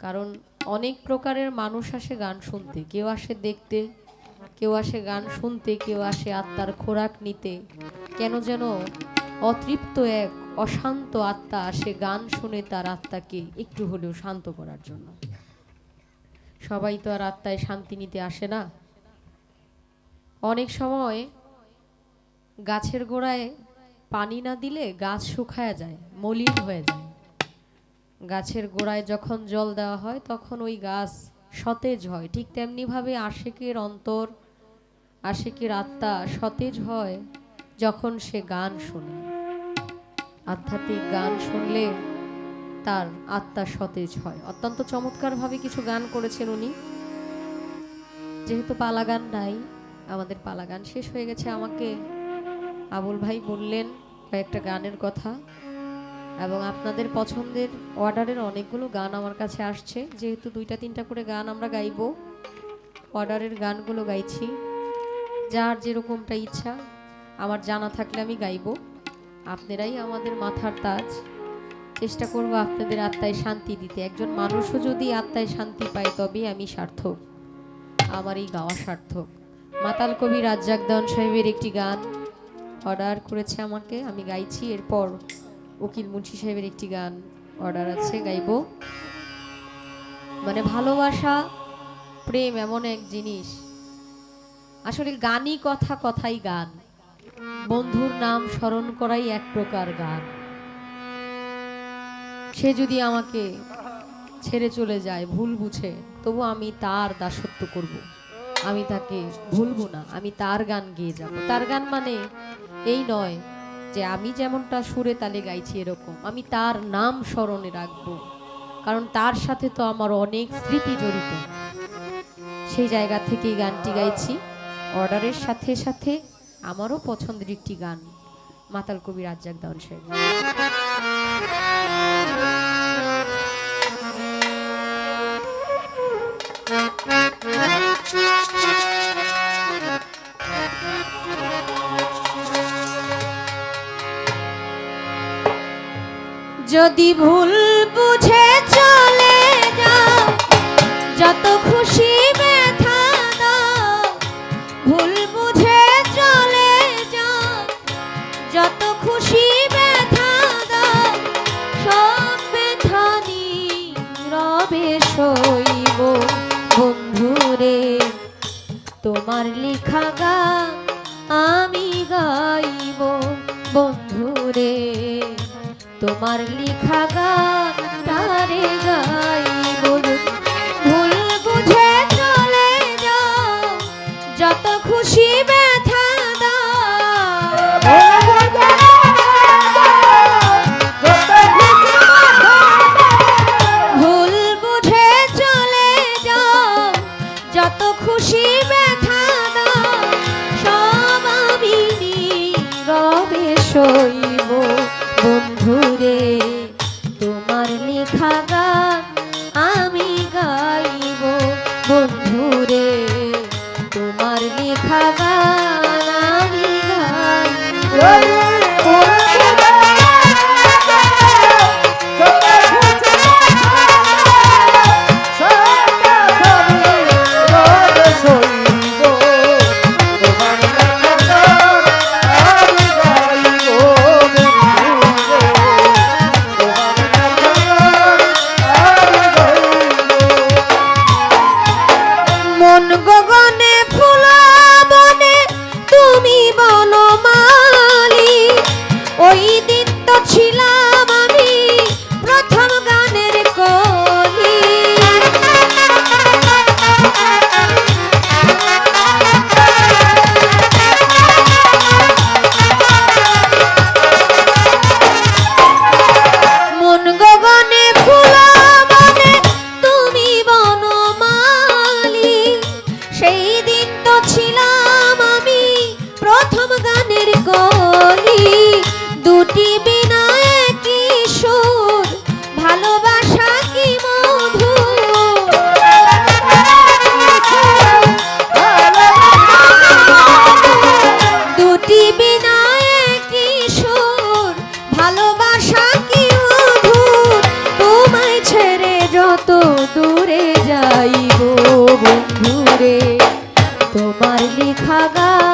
কারণ অনেক প্রকারের মানুষ আসে গান শুনতে। কেউ আসে দেখতে, কেউ আসে গান শুনতে, কেউ আসে আত্মার খোরাক নিতে। কেন যেন অতৃপ্ত এক অশান্ত আত্মা আসে গান শুনে তার আত্মাকে একটু হলেও শান্ত করার জন্য। সবাই তো আর আত্মায় শান্তি নিতে আসে না। অনেক সময় গাছের গোড়ায় পানি না দিলে গাছ শুকায় যায়, মলিন হয়ে যায়। গাছের গোড়ায় যখন জল দেওয়া হয়, তখন ওই গাছ সতেজ হয়। ঠিক তেমনিভাবে আশেকের অন্তর, আশেকের আত্মা সতেজ হয় যখন সে গান শোনে। আধ্যাত্মিক গান শুনলে তার আত্মা সতেজ হয়। অত্যন্ত চমৎকারভাবে কিছু গান করেছেন উনি। যেহেতু পালা গান নাই, আমাদের পালা গান শেষ হয়ে গেছে। আমাকে আবুল ভাই বললেন কয়েকটা গানের কথা। এবং আপনাদের পছন্দের অর্ডারের অনেকগুলো গান আমার কাছে আসছে। যেহেতু দুইটা, তিনটা করে গান আমরা গাইবো, অর্ডারের গানগুলো গাইছি। যার যেরকমটা ইচ্ছা, আমার জানা থাকলে আমি গাইবো। আপনারাই আমাদের মাথার তাজ। চেষ্টা করব আপনাদের আত্মায় শান্তি দিতে। একজন মানুষও যদি আত্মায় শান্তি পায়, তবেই আমি সার্থক। আমার এই গাওয়া সার্থক। মাতাল কবি রাজ্জাক দেওয়ান সাহেবের একটি গান অর্ডার করেছে আমাকে, আমি গাইছি। এরপর উকিল মুন্সি সাহেবের একটি গান অর্ডার আছে, গাইবো। মানে ভালোবাসা, প্রেম এমন এক জিনিস। আসলে গানই কথা কথাই গান। বন্ধুর নাম স্মরণ করাই এক প্রকার গান। সে যদি আমাকে ছেড়ে চলে যায়, ভুল বুঝে, তবু আমি তার দাসত্ব করব। আমি তাকে ভুলবো না, আমি তার গান গেয়ে যাব। তার গান মানে এই নয় যে আমি যেমনটা সুরে তালে গাইছি এরকম, আমি তার নাম স্মরণে রাখব। কারণ তার সাথে তো আমার অনেক স্মৃতি জড়িত। সেই জায়গা থেকে গানটি গাইছি। অর্ডারের সাথে সাথে আমারও পছন্দের একটি গান, মাতাল কবি রাজ্জাক দাওয়ান সাহেব যদি ভুল বুঝে চলে যাও, যত খুশি ব্যথা ভুল বুঝে চলে যত খুশি তোমার লেখা আমি গাইব। বন্ধুরে তোমার লিখা গান তারে বলু। ভুল বুঝে চলে যাও যত খুশি ব্যথা লেখা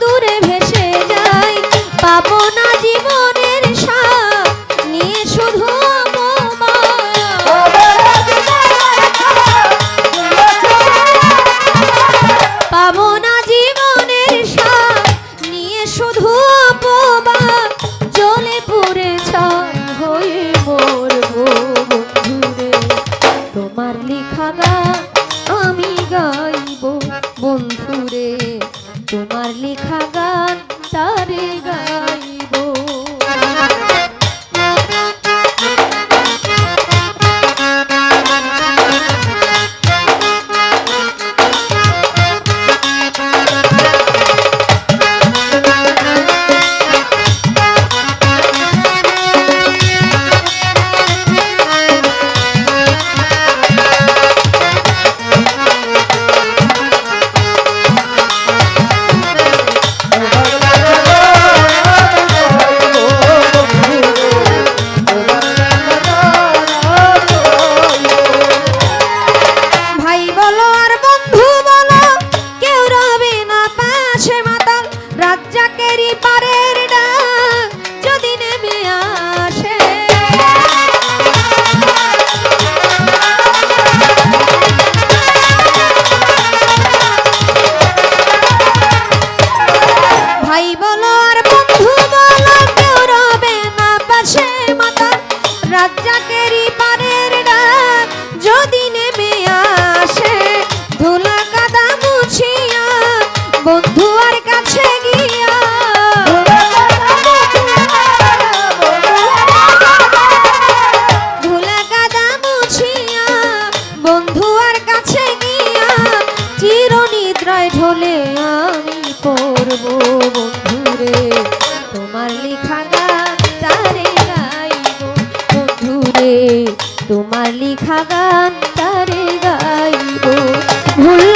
দূরে ভেসে যাই পাবো না জীবনের হয়ে তোমার লিখা গান তারে গাইব। ভুলব